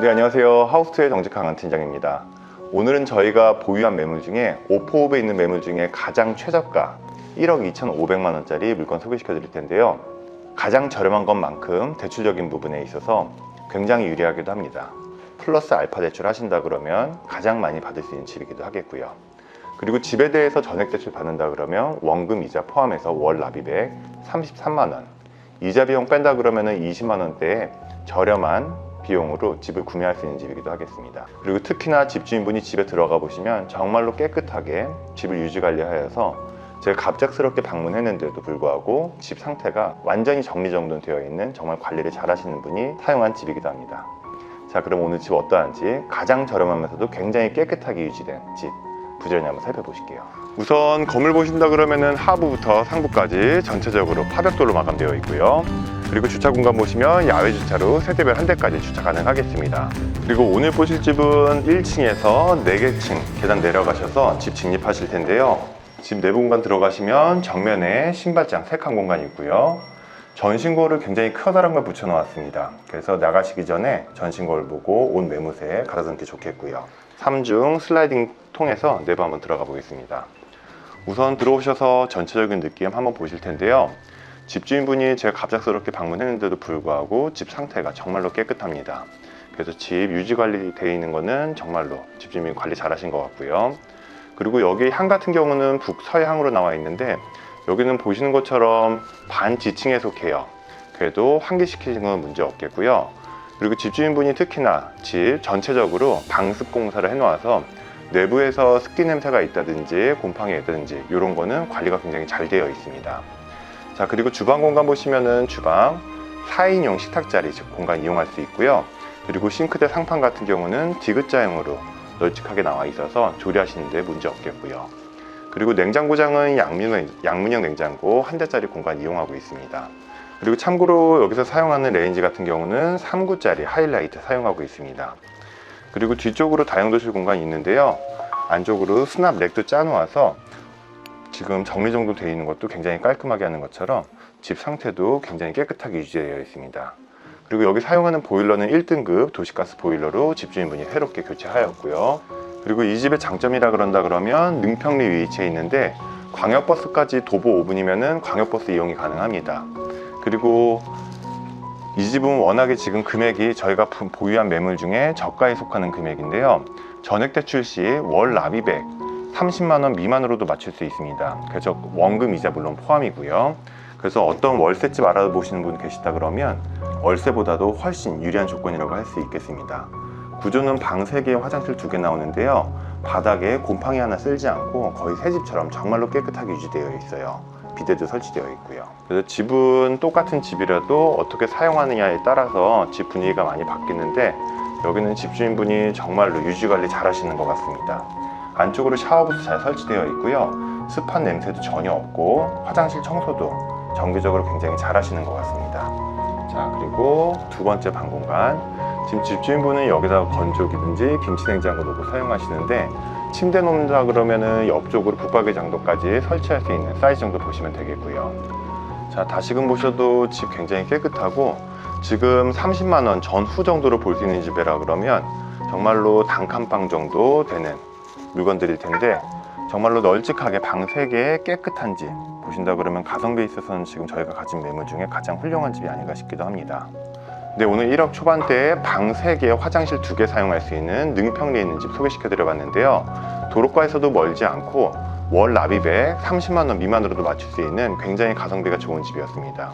네, 안녕하세요. 하우스의 정직한 강 팀장입니다. 오늘은 저희가 보유한 매물 중에 오포읍에 있는 매물 중에 가장 최저가 1억 2,500만 원짜리 물건 소개시켜 드릴 텐데요. 가장 저렴한 것만큼 대출적인 부분에 있어서 굉장히 유리하기도 합니다. 플러스 알파 대출 하신다 그러면 가장 많이 받을 수 있는 집이기도 하겠고요. 그리고 집에 대해서 전액 대출 받는다 그러면 원금 이자 포함해서 월 납입액 33만 원. 이자 비용 뺀다 그러면 은 20만 원대에 저렴한 비용으로 집을 구매할 수 있는 집이기도 하겠습니다. 그리고 특히나 집주인분이 집에 들어가 보시면 정말로 깨끗하게 집을 유지 관리하여서 제가 갑작스럽게 방문했는데도 불구하고 집 상태가 완전히 정리정돈 되어 있는 정말 관리를 잘 하시는 분이 사용한 집이기도 합니다. 자, 그럼 오늘 집 어떠한지 가장 저렴하면서도 굉장히 깨끗하게 유지된 집 부지런히 한번 살펴보실게요. 우선 건물 보신다 그러면은 하부부터 상부까지 전체적으로 파벽돌로 마감되어 있고요. 그리고 주차 공간 보시면 야외 주차로 세대별 한 대까지 주차 가능하겠습니다. 그리고 오늘 보실 집은 1층에서 4개층 계단 내려가셔서 집 진입하실 텐데요. 집 내부 공간 들어가시면 정면에 신발장 3칸 공간이 있고요. 전신거울을 굉장히 커다란 걸 붙여 놓았습니다. 그래서 나가시기 전에 전신거울 보고 옷 매무새 갈아넣기 좋겠고요. 3중 슬라이딩 통해서 내부 한번 들어가 보겠습니다. 우선 들어오셔서 전체적인 느낌 한번 보실 텐데요. 집주인분이 제가 갑작스럽게 방문했는데도 불구하고 집 상태가 정말로 깨끗합니다. 그래서 집 유지 관리 되어 있는 거는 정말로 집주인이 관리 잘 하신 것 같고요. 그리고 여기 향 같은 경우는 북서향으로 나와 있는데 여기는 보시는 것처럼 반지층에 속해요. 그래도 환기시키는 건 문제 없겠고요. 그리고 집주인분이 특히나 집 전체적으로 방습 공사를 해놓아서 내부에서 습기 냄새가 있다든지 곰팡이가 있다든지 이런 거는 관리가 굉장히 잘 되어 있습니다. 자 그리고 주방 공간 보시면은 주방 4인용 식탁 자리 즉 공간 이용할 수 있고요. 그리고 싱크대 상판 같은 경우는 디귿자형으로 널찍하게 나와 있어서 조리하시는데 문제 없겠고요. 그리고 냉장고장은 양문형, 양문형 냉장고 한 대짜리 공간 이용하고 있습니다. 그리고 참고로 여기서 사용하는 레인지 같은 경우는 3구짜리 하이라이트 사용하고 있습니다. 그리고 뒤쪽으로 다용도실 공간이 있는데요. 안쪽으로 수납 렉도 짜놓아서 지금 정리정돈 되어 있는 것도 굉장히 깔끔하게 하는 것처럼 집 상태도 굉장히 깨끗하게 유지되어 있습니다. 그리고 여기 사용하는 보일러는 1등급 도시가스 보일러로 집주인분이 새롭게 교체하였고요. 그리고 이 집의 장점이라 그런다 그러면 능평리 위치해 있는데 광역버스까지 도보 5분이면은 광역버스 이용이 가능합니다. 그리고 이 집은 워낙에 지금 금액이 저희가 부- 보유한 매물 중에 저가에 속하는 금액인데요. 전액 대출 시월 납입액 30만 원 미만으로도 맞출 수 있습니다. 그래서 원금 이자 물론 포함이고요. 그래서 어떤 월세집 알아보시는 분 계시다 그러면 월세보다도 훨씬 유리한 조건이라고 할 수 있겠습니다. 구조는 방 3개, 화장실 2개 나오는데요. 바닥에 곰팡이 하나 쓸지 않고 거의 새 집처럼 정말로 깨끗하게 유지되어 있어요. 비데도 설치되어 있고요. 그래서 집은 똑같은 집이라도 어떻게 사용하느냐에 따라서 집 분위기가 많이 바뀌는데 여기는 집주인분이 정말로 유지 관리 잘 하시는 것 같습니다. 안쪽으로 샤워부스 잘 설치되어 있고요. 습한 냄새도 전혀 없고 화장실 청소도 정기적으로 굉장히 잘 하시는 것 같습니다. 자 그리고 두 번째 방 공간 지금 집주인분은 여기다가 건조기든지 김치냉장고 놓고 사용하시는데 침대 놓는다 그러면은 옆쪽으로 붙박이 정도까지 설치할 수 있는 사이즈 정도 보시면 되겠고요. 자 다시금 보셔도 집 굉장히 깨끗하고 지금 30만 원 전후 정도로 볼 수 있는 집이라 그러면 정말로 단칸방 정도 되는 물건들일 텐데 정말로 널찍하게 방 3개에 깨끗한 집 보신다 그러면 가성비에 있어서는 지금 저희가 가진 매물 중에 가장 훌륭한 집이 아닌가 싶기도 합니다. 네, 오늘 1억 초반대에 방 3개, 화장실 2개 사용할 수 있는 능평리에 있는 집 소개시켜 드려봤는데요. 도로가에서도 멀지 않고 월 납입액 30만 원 미만으로도 맞출 수 있는 굉장히 가성비가 좋은 집이었습니다.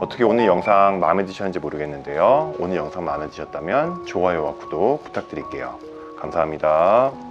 어떻게 오늘 영상 마음에 드셨는지 모르겠는데요. 오늘 영상 마음에 드셨다면 좋아요와 구독 부탁드릴게요. 감사합니다.